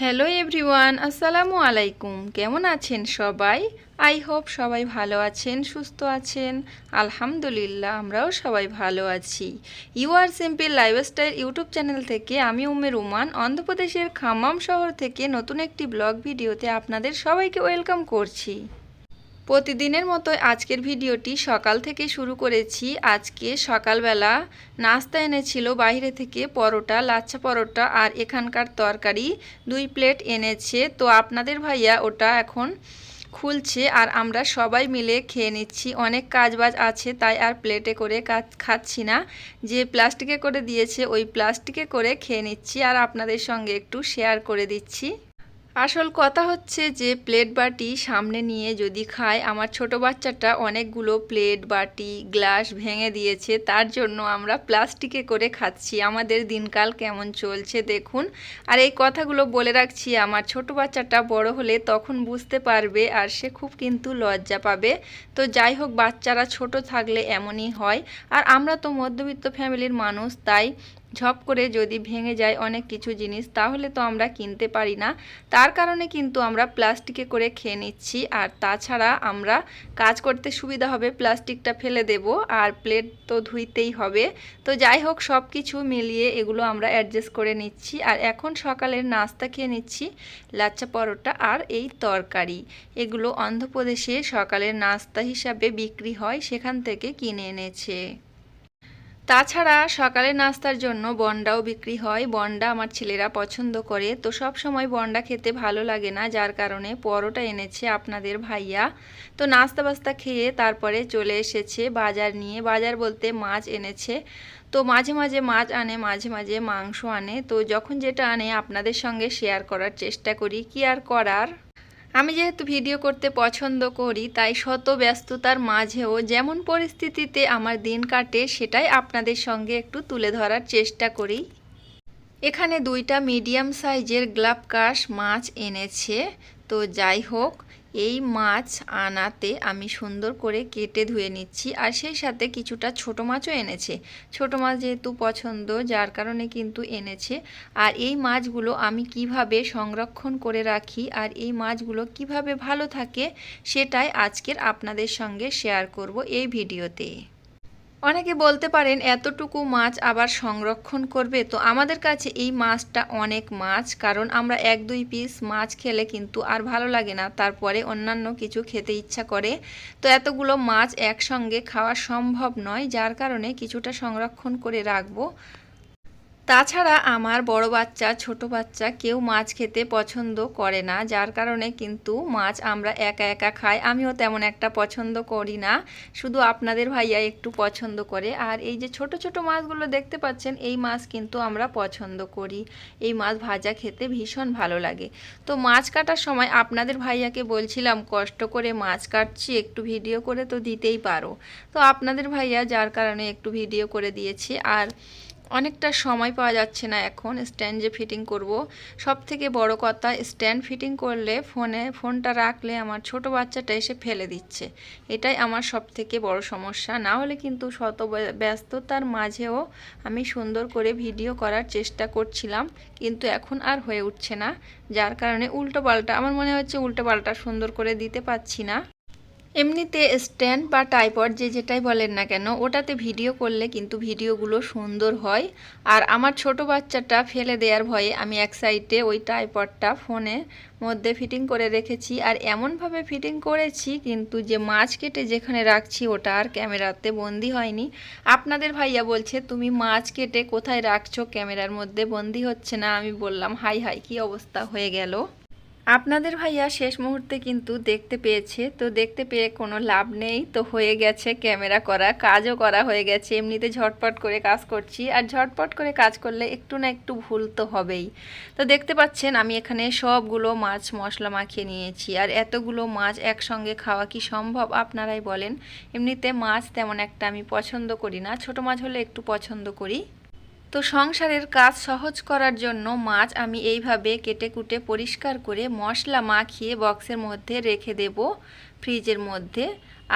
Hello everyone আসসালামু আলাইকুম কেমন আছেন সবাই? আই হোপ সবাই ভালো আছেন, সুস্থ আছেন। আলহামদুলিল্লাহ, আমরাও সবাই ভালো আছি। You are simple lifestyle YouTube channel থেকে আমি উমের উমান অন্ধ্রপ্রদেশের খাম্মাম শহর থেকে নতুন একটি ব্লগ ভিডিওতে আপনাদের সবাইকে ওয়েলকাম করছি। প্রতিদিনের মতো আজকের ভিডিওটি সকাল থেকে শুরু করেছি। আজকে সকালবেলা নাস্তা এনেছিল বাইরে থেকে পরোটা, লাচ্ছা পরোটা আর এখানকার তরকারি। দুই প্লেট এনেছে। তো আপনাদের ভাইয়া ওটা এখন খুলছে আর আমরা সবাই মিলে খেয়ে নিচ্ছি। অনেক কাজবাজ আছে, তাই আর প্লেটে করে খাচ্ছি না। যে প্লাস্টিকে করে দিয়েছে, ওই প্লাস্টিকে করে খেয়ে নিচ্ছি আর আপনাদের সঙ্গে একটু শেয়ার করে দিচ্ছি। আসল কথা হচ্ছে যে প্লেট বাটি সামনে নিয়ে যদি খায়, আমার ছোট বাচ্চাটা অনেকগুলো প্লেট, বাটি, গ্লাস ভেঙে দিয়েছে, তার জন্য আমরা প্লাস্টিকে করে খাচ্ছি। আমাদের দিনকাল কেমন চলছে দেখুন। আর এই কথাগুলো বলে রাখছি, আমার ছোট বাচ্চাটা বড় হলে তখন বুঝতে পারবে আর সে খুব কিন্তু লজ্জা পাবে। তো যাই হোক, বাচ্চারা ছোট থাকলে এমনই হয়। আর আমরা তো মধ্যবিত্ত ফ্যামিলির মানুষ, তাই ঝপ করে যদি ভেঙে যায় অনেক কিছু জিনিস, তাহলে তো আমরা কিনতে পারি না। তার কারণে কিন্তু আমরা প্লাস্টিকে করে খেয়ে নিচ্ছি, আর তাছাড়া আমরা কাজ করতে সুবিধা হবে, প্লাস্টিকটা ফেলে দেব, আর প্লেট তো ধুইতেই হবে। তো যাই হোক সব কিছু মিলিয়ে এগুলো আমরা অ্যাডজাস্ট করে নিচ্ছি, আর এখন সকালের নাস্তা খেয়ে নিচ্ছি, লাচ্চা পরোটা আর এই তরকারি। এগুলো অন্ধ্রপ্রদেশে সকালের নাস্তা হিসাবে বিক্রি হয়, সেখান থেকে কিনে এনেছে। তাছাড়া সকালে নাস্তার জন্য বন্ডাও বিক্রি হয়। বন্ডা আমার ছেলেরা পছন্দ করে। তো সব সময় বন্ডা খেতে ভালো লাগে না, যার কারণে পরোটা এনেছে আপনাদের ভাইয়া। তো নাস্তা বাস্তা খেয়ে তারপরে চলে এসেছে বাজার নিয়ে। বাজার বলতে মাছ এনেছে। তো মাঝে মাঝে মাছ আনে, মাঝে মাঝে মাংস আনে। তো যখন যেটা আনে আপনাদের সঙ্গে শেয়ার করার চেষ্টা করি। কি আর করার? আমি যেহেতু ভিডিও করতে পছন্দ করি, তাই শত ব্যস্ততার মাঝেও যেমন পরিস্থিতিতে আমার দিন কাটে, সেটাই আপনাদের সঙ্গে একটু তুলে ধরার চেষ্টা করি। এখানে দুইটা মিডিয়াম সাইজের গ্লাভ কাশ মাছ এনেছে। তো যাই হোক এই মাছ আনাতে আমি সুন্দর করে কেটে ধুয়ে নিচ্ছি আর সেই সাথে কিছুটা ছোট মাছও এনেছে। ছোট মাছ যেহেতু পছন্দ, যার কারণে কিন্তু এনেছে। আর এই মাছগুলো আমি কীভাবে সংরক্ষণ করে রাখি আর এই মাছগুলো কীভাবে ভালো থাকে, সেটাই আজকের আপনাদের সঙ্গে শেয়ার করব এই ভিডিওতে। অনেকে বলতে পারেন, এতটুকু মাছ আবার সংরক্ষণ করবে? তো আমাদের কাছে এই মাছটা অনেক মাছ, কারণ আমরা এক, দুই পিস মাছ খেলে কিন্তু আর ভালো লাগে না। তারপরে অন্যান্য কিছু খেতে ইচ্ছা করে। তো এতগুলো মাছ একসঙ্গে খাওয়া সম্ভব নয়, যার কারণে কিছুটা সংরক্ষণ করে রাখব। তাছাড়া আমার বড় বাচ্চা, ছোট বাচ্চা কেউ মাছ খেতে পছন্দ করে না। যার কারণে কিন্তু মাছ আমরা একা একা খাই। আমিও তেমন একটা পছন্দ করি না। শুধু আপনাদের ভাইয়া একটু পছন্দ করে। আর এই যে ছোট ছোট মাছগুলো দেখতে পাচ্ছেন, এই মাছ কিন্তু আমরা পছন্দ করি। এই মাছ ভাজা খেতে ভীষণ ভালো লাগে। তো মাছ কাটার সময় আপনাদের ভাইয়াকে বলছিলাম, কষ্ট করে মাছ কাটছি, একটু ভিডিও করে তো দিতেই পারো। তো আপনাদের ভাইয়া যার কারণে একটু ভিডিও করে দিয়েছি। আর অনেকটা সময় পাওয়া যাচ্ছে না এখন স্ট্যান্ড যে ফিটিং করব। সব থেকে বড় কথা স্ট্যান্ড ফিটিং করলে ফোনে, ফোনটা রাখলে আমার ছোট বাচ্চাটা এসে ফেলে দিচ্ছে। এটাই আমার সব থেকে বড় সমস্যা। না হলে কিন্তু শত ব্যস্ততার মাঝেও আমি সুন্দর করে ভিডিও করার চেষ্টা করছিলাম, কিন্তু এখন আর হয়ে উঠছে না। যার কারণে উল্টো পাল্টা আমার মনে হচ্ছে উল্টো পাল্টা সুন্দর করে দিতে পারছি না। এমনিতে স্ট্যান্ড বা টাইপড যে যেটাই বলেন না কেন, ওটাতে ভিডিও করলে কিন্তু ভিডিওগুলো সুন্দর হয়। আর আমার ছোট বাচ্চাটা ফেলে দেওয়ার ভয়ে আমি এক সাইডে ওই টাইপডটা ফোনে মধ্যে ফিটিং করে রেখেছি। আর এমনভাবে ফিটিং করেছি কিন্তু যে মাছ কেটে যেখানে রাখছি ওটা আর ক্যামেরাতে বন্দি হয়নি। আপনাদের ভাইয়া বলছে, তুমি মাছ কেটে কোথায় রাখছো? ক্যামেরার মধ্যে বন্দি হচ্ছে না। আমি বললাম, হাই হাই, কি অবস্থা? হয়ে গেল। আপনাদের ভাইয়া শেষ মুহূর্তে কিন্তু দেখতে পেয়েছে, তো দেখতে পেয়ে কোনো লাভ নেই, তো হয়ে গেছে ক্যামেরা করা, কাজও করা হয়ে গেছে, এমনিতে ঝটপট করে কাজ করছি, আর ঝটপট করে কাজ করলে একটু না একটু ভুল তো হবেই। তো দেখতে পাচ্ছেন আমি এখানে সবগুলো মাছ মশলা মাখিয়ে নিয়েছি, আর এতগুলো মাছ একসঙ্গে খাওয়া কি সম্ভব আপনারাই বলেন। এমনিতে মাছ তেমন একটা আমি পছন্দ করি না, ছোট মাছ হলে একটু পছন্দ করি। তো সংসারের কাজ সহজ করার জন্য মাছ আমি এইভাবে কেটে কুটে পরিষ্কার করে মশলা মাখিয়ে বক্সের মধ্যে রেখে দেব। ফ্রিজের মধ্যে।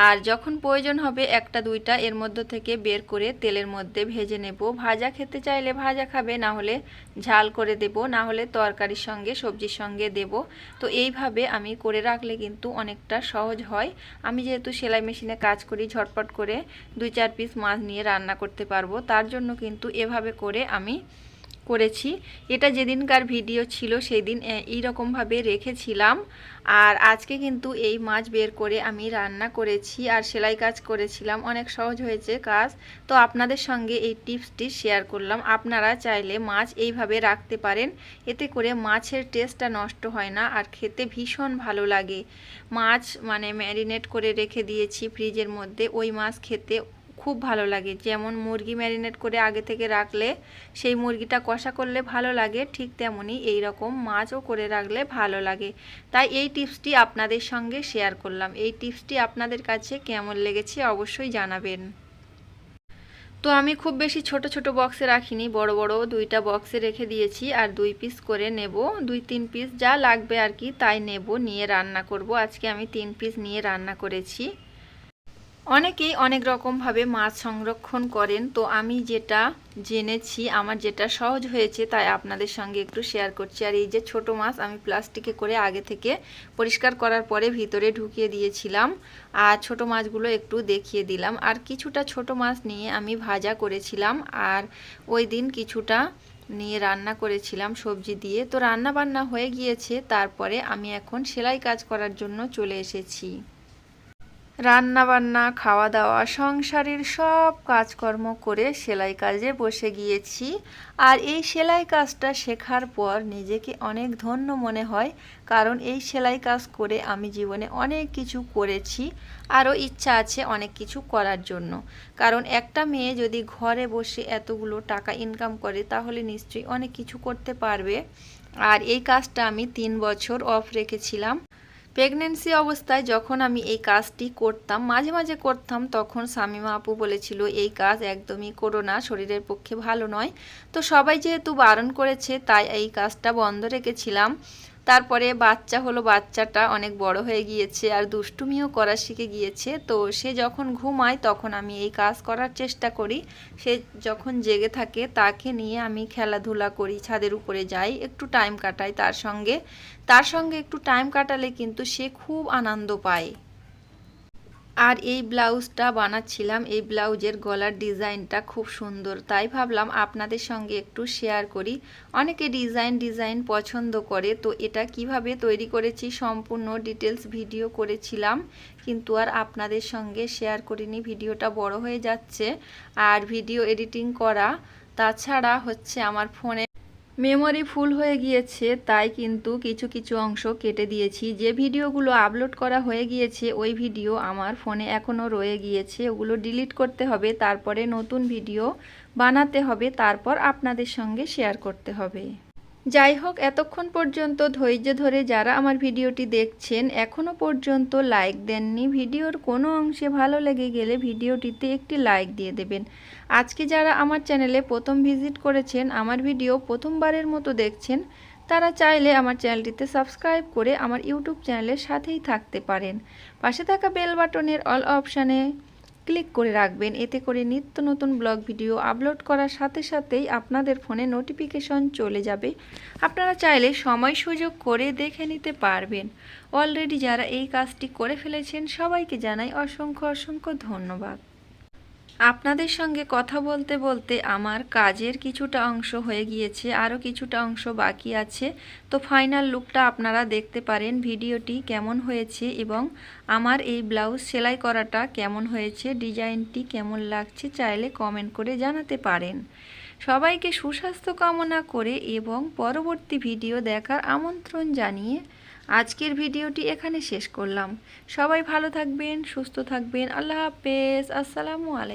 আর যখন প্রয়োজন হবে একটা, দুইটা, এর মধ্যে থেকে বের করে তেলের মধ্যে ভেজে নেব। ভাজা খেতে চাইলে ভাজা খাবে, না হলে ঝাল করে দেব, না হলে তরকারির সঙ্গে, সবজির সঙ্গে দেব। তো এইভাবে আমি করে রাখলে কিন্তু অনেকটা সহজ হয়। আমি যেহেতু সেলাই মেশিনে কাজ করি, ঝটপট করে দুই, চার পিস মাছ নিয়ে রান্না করতে পারব। তার জন্য কিন্তু এভাবে করে আমি করেছি। এটা যেদিনকার ভিডিও ছিল সেই দিন এইরকমভাবে রেখেছিলাম। আর আজকে কিন্তু এই মাছ বের করে আমি রান্না করেছি আর সেলাই কাজ করেছিলাম। অনেক সহজ হয়েছে কাজ। তো আপনাদের সঙ্গে এই টিপসটি শেয়ার করলাম। আপনারা চাইলে মাছ এইভাবে রাখতে পারেন। এতে করে মাছের টেস্টটা নষ্ট হয় না আর খেতে ভীষণ ভালো লাগে। মাছ মানে ম্যারিনেট করে রেখে দিয়েছি ফ্রিজের মধ্যে। ওই মাছ খেতে খুব ভালো লাগে। যেমন মুরগি ম্যারিনেট করে আগে থেকে রাখলে সেই মুরগিটা কষা করলে ভালো লাগে, ঠিক তেমনই এই রকম মাছও করে রাখলে ভালো লাগে। তাই এই টিপসটি আপনাদের সঙ্গে শেয়ার করলাম। এই টিপসটি আপনাদের কাছে কেমন লেগেছে অবশ্যই জানাবেন। তো আমি খুব বেশি ছোট ছোট বক্সে রাখিনি, বড় বড় দুইটা বক্সে রেখে দিয়েছি আর দুই পিস করে নেব। দুই তিন পিস যা লাগবে আর কি তাই নেব, নিয়ে রান্না করব। আজকে আমি তিন পিস নিয়ে রান্না করেছি। অনেকেই অনেক রকমভাবে মাছ সংরক্ষণ করেন, তো আমি যেটা জেনেছি, আমার যেটা সহজ হয়েছে তাই আপনাদের সঙ্গে একটু শেয়ার করছি। আর এই যে ছোট মাছ আমি প্লাস্টিকে করে আগে থেকে পরিষ্কার করার পরে ভিতরে ঢুকিয়ে দিয়েছিলাম আর ছোট মাছগুলো একটু দেখিয়ে দিলাম। আর কিছুটা ছোট মাছ নিয়ে আমি ভাজা করেছিলাম আর ওই দিন কিছুটা নিয়ে রান্না করেছিলাম সবজি দিয়ে। তো রান্না বান্না হয়ে গিয়েছে, তারপরে আমি এখন সেলাই কাজ করার জন্য চলে এসেছি। রান্না বান্না খাওয়া দাওয়া সংসারের সব কাজকর্ম করে সেলাই কাজে বসে গিয়েছি। আর এই সেলাই কাজটা শেখার পর নিজেকে অনেক ধন্য মনে হয়, কারণ এই সেলাই কাজ করে আমি জীবনে অনেক কিছু করেছি, আরও ইচ্ছা আছে অনেক কিছু করার জন্য। কারণ একটা মেয়ে যদি ঘরে বসে এতগুলো টাকা ইনকাম করে, তাহলে নিশ্চয়ই অনেক কিছু করতে পারবে। আর এই কাজটা আমি তিন বছর অফ রেখেছিলাম। প্রেগনেন্সি অবস্থায় যখন আমি এই কাজটি করতাম, মাঝে মাঝে করতাম, তখন স্বামীমা আপু বলেছিল, এই কাজ একদমই করো না, শরীরের পক্ষে ভালো নয়। তো সবাই যেহেতু বারণ করেছে, তাই এই কাজটা বন্ধ রেখেছিলাম। তারপরে বাচ্চা হলো, বাচ্চাটা অনেক বড় হয়ে গিয়েছে আর দুষ্টুমিও করা শিখে গিয়েছে। তো সে যখন ঘুমায় তখন আমি এই কাজ করার চেষ্টা করি। সে যখন জেগে থাকে তাকে নিয়ে আমি খেলাধুলা করি, ছাদের উপরে যাই, একটু টাইম কাটাই তার সঙ্গে। তার সঙ্গে একটু টাইম কাটালে কিন্তু সে খুব আনন্দ পায়। আর এই ব্লাউজটা বানাচ্ছিলাম, এই ব্লাউজের গলার ডিজাইনটা খুব সুন্দর। তাই ভাবলাম আপনাদের সঙ্গে একটু শেয়ার করি। অনেকে ডিজাইন ডিজাইন পছন্দ করে, তো এটা কীভাবে তৈরি করেছি সম্পূর্ণ ডিটেলস ভিডিও করেছিলাম, কিন্তু আর আপনাদের সঙ্গে শেয়ার করিনি, ভিডিওটা বড় হয়ে যাচ্ছে। আর ভিডিও এডিটিং করা, তাছাড়া হচ্ছে আমার ফোনে মেমোরি ফুল হয়ে গিয়েছে, তাই কিন্তু কিছু কিছু অংশ কেটে দিয়েছি। যে ভিডিওগুলো আপলোড করা হয়ে গিয়েছে, ওই ভিডিও আমার ফোনে এখনও রয়ে গিয়েছে। ওগুলো ডিলিট করতে হবে, তারপরে নতুন ভিডিও বানাতে হবে, তারপর আপনাদের সঙ্গে শেয়ার করতে হবে। যাই হোক, এতক্ষণ পর্যন্ত ধৈর্য ধরে যারা আমার ভিডিওটি দেখছেন এখনও পর্যন্ত লাইক দেননি। ভিডিওর কোনো অংশে ভালো লেগে গেলে ভিডিওটিতে একটি লাইক দিয়ে দেবেন। আজকে যারা আমার চ্যানেলে প্রথম ভিজিট করেছেন, আমার ভিডিও প্রথমবারের মতো দেখছেন, তারা চাইলে আমার চ্যানেলটিতে সাবস্ক্রাইব করে আমার ইউটিউব চ্যানেলের সাথেই থাকতে পারেন। পাশে থাকা বেল বাটনের অল অপশানে ক্লিক করে রাখবেন। এতে করে নিত্য নতুন ব্লগ ভিডিও আপলোড করার সাথে সাথেই আপনাদের ফোনে নোটিফিকেশন চলে যাবে। আপনারা চাইলে সময় সুযোগ করে দেখে নিতে পারবেন। অলরেডি যারা এই কাজটি করে ফেলেছেন, সবাইকে জানাই অসংখ্য অসংখ্য ধন্যবাদ। আপনাদের সঙ্গে কথা বলতে বলতে আমার কাজের কিছুটা অংশ হয়ে গিয়েছে, আরও কিছুটা অংশ বাকি আছে। তো ফাইনাল লুকটা আপনারা দেখতে পারেন ভিডিওটি কেমন হয়েছে এবং আমার এই ব্লাউজ সেলাই করাটা কেমন হয়েছে, ডিজাইনটি কেমন লাগছে চাইলে কমেন্ট করে জানাতে পারেন। সবাইকে সুস্বাস্থ্য কামনা করে এবং পরবর্তী ভিডিও দেখার আমন্ত্রণ জানিয়ে আজকের ভিডিওটি এখানে শেষ করলাম। সবাই ভালো থাকবেন, সুস্থ থাকবেন, আল্লাহ হাফেজ, আসসালামু আলাইকুম